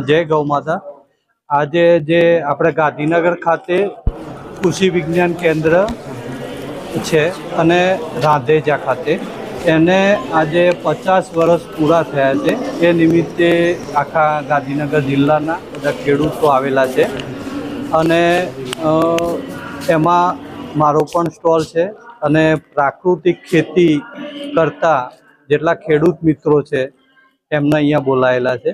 જય ગૌ માતા. આજે જે આપણે ગાંધીનગર ખાતે કૃષિ વિજ્ઞાન કેન્દ્ર છે અને રાંધેજા ખાતે, એને આજે પચાસ વર્ષ પૂરા થયા છે. એ નિમિત્તે આખા ગાંધીનગર જિલ્લાના બધા ખેડૂતો આવેલા છે. અને એમાં મારો પણ સ્ટોલ છે અને પ્રાકૃતિક ખેતી કરતા જેટલા ખેડૂત મિત્રો છે એમને અહીંયા બોલાયેલા છે.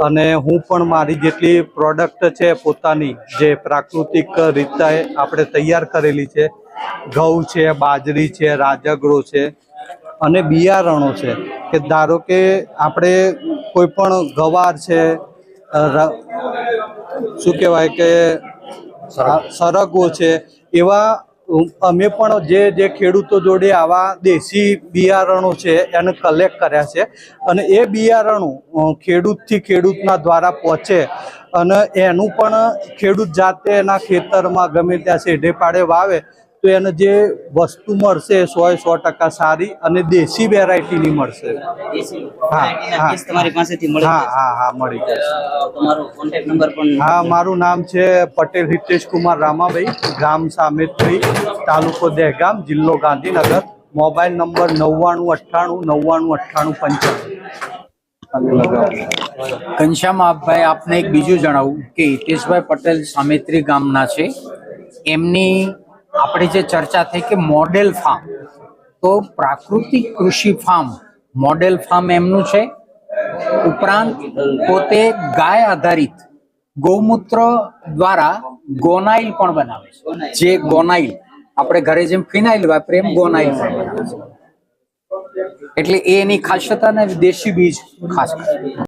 અને હું પણ મારી જેટલી પ્રોડક્ટ છે પોતાની જે પ્રાકૃતિક રીતે આપણે તૈયાર કરેલી છે ઘઉં છે બાજરી છે રાજગરો છે અને બિયારણો છે. કે ધારો કે આપણે કોઈ પણ ગવાર છે શું કહેવાય કે સરગવો છે એવા અમે પણ જે જે ખેડૂતો જોડે આવા દેશી બિયારણો છે, એને કલેક્ટ કર્યા છે. અને એ બિયારણો ખેડૂતથી ખેડૂતના દ્વારા પહોંચે અને એનું પણ ખેડૂત જાતે એના ખેતરમાં ગમે ત્યાં શેઢે પાડે વાવે તો એને જે વસ્તુ મળશે એ સો સો ટકા સારી અને દેશી વેરાયટીની મળશે. હા, હા. તમારી પાસેથી હા હા હા મળી જશે. અ, તમારો કોન્ટેક્ટ નંબર પણ હા મારું નામ છે પટેલ હિતેશ કુમાર રામાભાઈ ગામ સામેત્રી તાલુકો દહેગામ જિલ્લો ગાંધીનગર. મોબાઈલ નંબર નવ્વાણું અઠ્ઠાણું નવ્વાણું અઠ્ઠાણું પંચાણું ઘનશ્યામ આપભાઈ આપને એક બીજું જણાવું કે હિતેશભાઈ પટેલ સામેત્રી ગામના છે. એમની આપણે જે ચર્ચા થઈ કે મોડેલ ફાર્મ, તો પ્રાકૃતિક કૃષિ ફાર્મ, મોડેલ ફાર્મ એમનું છે. ઉપરાંત પોતે ગાય આધારિત ગૌમૂત્ર દ્વારા ગોનાઇલ પણ બનાવે છે. જે ગોનાઇલ, આપણે ઘરે જેમ ફિનાઇલ વાપરીએ એમ ગોનાઇલ પણ બનાવે છે. એટલે એની ખાસિયત અને દેશી બીજ ખાસ